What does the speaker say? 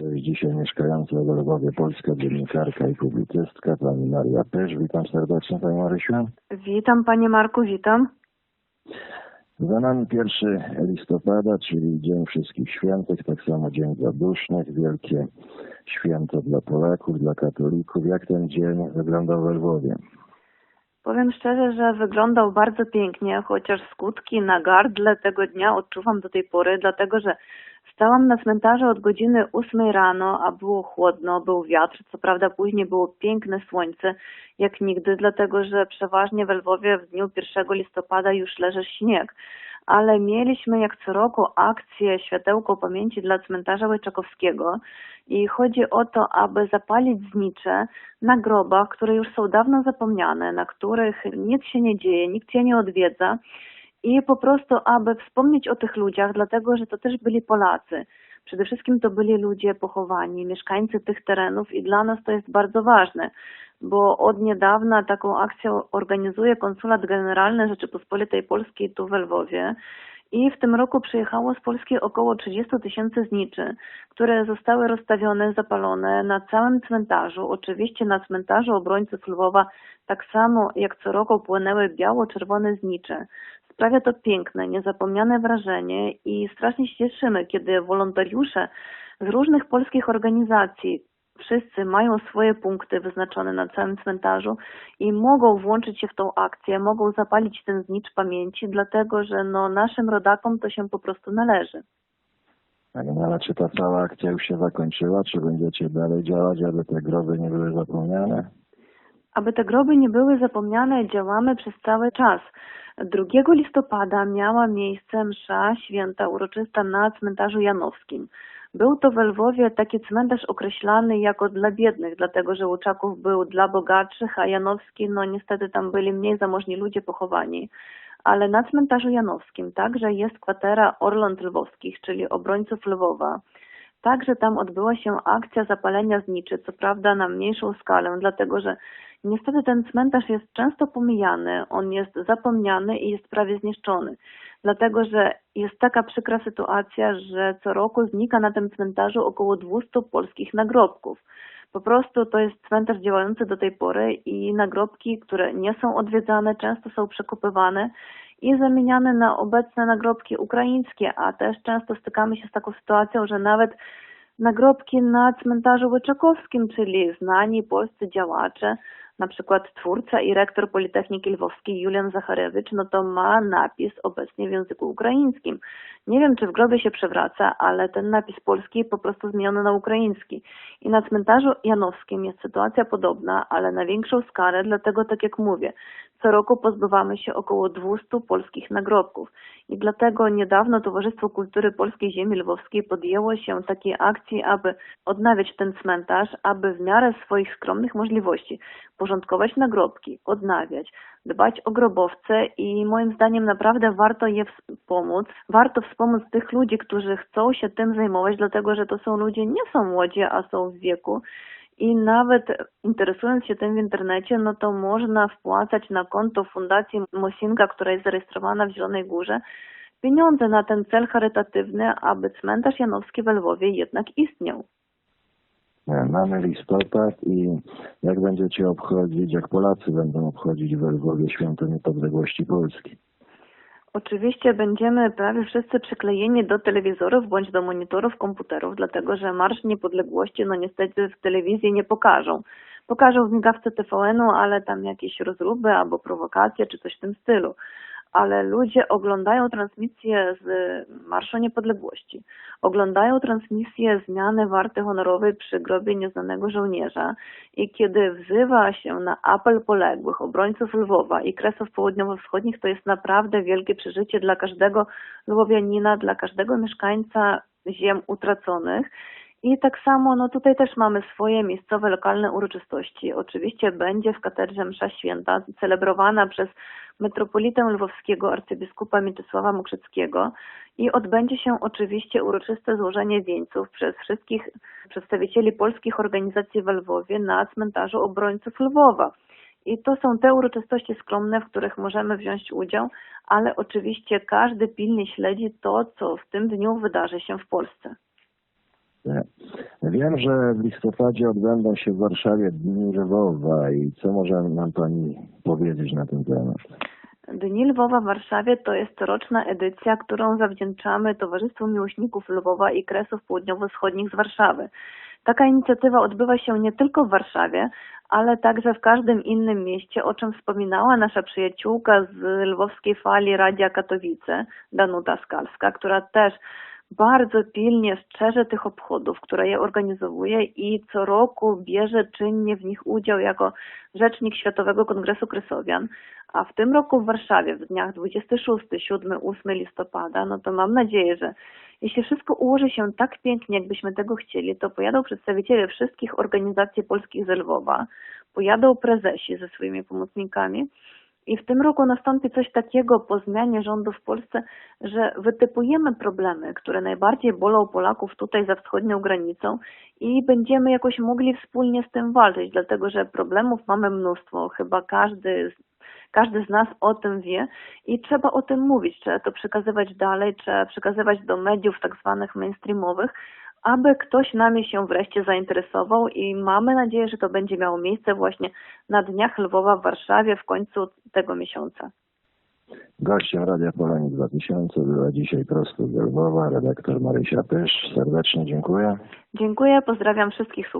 Dzisiaj mieszkająca w Lwowie polska dziennikarka i publicystka pani Maria Pysz. Witam serdecznie Pani Marysiu. Witam Panie Marku, witam. Za nami 1 listopada, czyli Dzień Wszystkich Świętych, tak samo Dzień Zadusznych, wielkie święto dla Polaków, dla katolików. Jak ten dzień wyglądał we Lwowie? Powiem szczerze, że wyglądał bardzo pięknie, chociaż skutki na gardle tego dnia odczuwam do tej pory, dlatego że stałam na cmentarzu od godziny 8 rano, a było chłodno, był wiatr, co prawda później było piękne słońce, jak nigdy, dlatego że przeważnie we Lwowie w dniu 1 listopada już leży śnieg. Ale mieliśmy jak co roku akcję Światełko Pamięci dla cmentarza Łyczakowskiego i chodzi o to, aby zapalić znicze na grobach, które już są dawno zapomniane, na których nic się nie dzieje, nikt je nie odwiedza i po prostu, aby wspomnieć o tych ludziach, dlatego że to też byli Polacy. Przede wszystkim to byli ludzie pochowani, mieszkańcy tych terenów i dla nas to jest bardzo ważne, bo od niedawna taką akcję organizuje Konsulat Generalny Rzeczypospolitej Polskiej tu w Lwowie i w tym roku przyjechało z Polski około 30 tysięcy zniczy, które zostały rozstawione, zapalone na całym cmentarzu. Oczywiście na cmentarzu obrońców Lwowa tak samo jak co roku płynęły biało-czerwone znicze. Sprawia to piękne, niezapomniane wrażenie i strasznie się cieszymy, kiedy wolontariusze z różnych polskich organizacji, wszyscy mają swoje punkty wyznaczone na całym cmentarzu i mogą włączyć się w tą akcję, mogą zapalić ten znicz pamięci, dlatego że no, naszym rodakom to się po prostu należy. Pani Mela, czy ta cała akcja już się zakończyła? Czy będziecie dalej działać, aby te groby nie były zapomniane? Aby te groby nie były zapomniane, działamy przez cały czas. 2 listopada miała miejsce msza święta uroczysta na cmentarzu Janowskim. Był to w Lwowie taki cmentarz określany jako dla biednych, dlatego że Łuczaków był dla bogatszych, a Janowski, no niestety tam byli mniej zamożni ludzie pochowani. Ale na cmentarzu Janowskim także jest kwatera Orląt Lwowskich, czyli obrońców Lwowa. Także tam odbyła się akcja zapalenia zniczy, co prawda na mniejszą skalę, dlatego że niestety ten cmentarz jest często pomijany, on jest zapomniany i jest prawie zniszczony. Dlatego, że jest taka przykra sytuacja, że co roku znika na tym cmentarzu około 200 polskich nagrobków. Po prostu to jest cmentarz działający do tej pory i nagrobki, które nie są odwiedzane, często są przekopywane i zamieniane na obecne nagrobki ukraińskie, a też często stykamy się z taką sytuacją, że nawet nagrobki na cmentarzu Łyczakowskim, czyli znani polscy działacze, na przykład twórca i rektor Politechniki Lwowskiej Julian Zacharewicz, no to ma napis obecnie w języku ukraińskim. Nie wiem, czy w grobie się przewraca, ale ten napis polski po prostu zmieniony na ukraiński. I na cmentarzu Janowskim jest sytuacja podobna, ale na większą skalę, dlatego tak jak mówię, co roku pozbywamy się około 200 polskich nagrobków. I dlatego niedawno Towarzystwo Kultury Polskiej Ziemi Lwowskiej podjęło się takiej akcji, aby odnawiać ten cmentarz, aby w miarę swoich skromnych możliwości porządkować nagrobki, odnawiać, dbać o grobowce i moim zdaniem naprawdę warto je wspomóc. Warto wspomóc tych ludzi, którzy chcą się tym zajmować, dlatego że to są ludzie nie są młodzi, a są w wieku. I nawet interesując się tym w internecie, no to można wpłacać na konto Fundacji Mosinga, która jest zarejestrowana w Zielonej Górze, pieniądze na ten cel charytatywny, aby cmentarz Janowski w Lwowie jednak istniał. Mamy listopad i jak będziecie obchodzić, jak Polacy będą obchodzić w Lwowie Święto Niepodległości Polski? Oczywiście będziemy prawie wszyscy przyklejeni do telewizorów bądź do monitorów komputerów, dlatego że Marsz Niepodległości no niestety w telewizji nie pokażą. Pokażą w migawce TVN-u, ale tam jakieś rozruby albo prowokacje czy coś w tym stylu ale ludzie oglądają transmisję z Marszu Niepodległości, oglądają transmisję zmiany warty honorowej przy grobie nieznanego żołnierza i kiedy wzywa się na apel poległych, obrońców Lwowa i Kresów Południowo-Wschodnich, to jest naprawdę wielkie przeżycie dla każdego lwowianina, dla każdego mieszkańca ziem utraconych. I tak samo, no tutaj też mamy swoje miejscowe, lokalne uroczystości. Oczywiście będzie w katedrze msza święta celebrowana przez metropolitę lwowskiego arcybiskupa Mieczysława Mokrzyckiego i odbędzie się oczywiście uroczyste złożenie wieńców przez wszystkich przedstawicieli polskich organizacji w Lwowie na cmentarzu obrońców Lwowa. I to są te uroczystości skromne, w których możemy wziąć udział, ale oczywiście każdy pilnie śledzi to, co w tym dniu wydarzy się w Polsce. Wiem, że w listopadzie odbędą się w Warszawie Dni Lwowa i co może nam Pani powiedzieć na ten temat? Dni Lwowa w Warszawie to jest roczna edycja, którą zawdzięczamy Towarzystwu Miłośników Lwowa i Kresów Południowo-Wschodnich z Warszawy. Taka inicjatywa odbywa się nie tylko w Warszawie, ale także w każdym innym mieście, o czym wspominała nasza przyjaciółka z lwowskiej fali Radia Katowice, Danuta Skalska, która też bardzo pilnie strzeże tych obchodów, które je organizuje i co roku bierze czynnie w nich udział jako rzecznik Światowego Kongresu Kresowian. A w tym roku w Warszawie w dniach 26, 7, 8 listopada, no to mam nadzieję, że jeśli wszystko ułoży się tak pięknie, jakbyśmy tego chcieli, to pojadą przedstawiciele wszystkich organizacji polskich z Lwowa, pojadą prezesi ze swoimi pomocnikami i w tym roku nastąpi coś takiego po zmianie rządu w Polsce, że wytypujemy problemy, które najbardziej bolą Polaków tutaj za wschodnią granicą i będziemy jakoś mogli wspólnie z tym walczyć, dlatego że problemów mamy mnóstwo. Chyba każdy, każdy z nas o tym wie i trzeba o tym mówić, trzeba to przekazywać dalej, trzeba przekazywać do mediów tak zwanych mainstreamowych, aby ktoś nami się wreszcie zainteresował i mamy nadzieję, że to będzie miało miejsce właśnie na Dniach Lwowa w Warszawie w końcu tego miesiąca. Gościem Radia Polonii 2000 była dzisiaj prosto z Lwowa redaktor Marysia Pysz. Serdecznie dziękuję. Dziękuję, pozdrawiam wszystkich słuchaczy.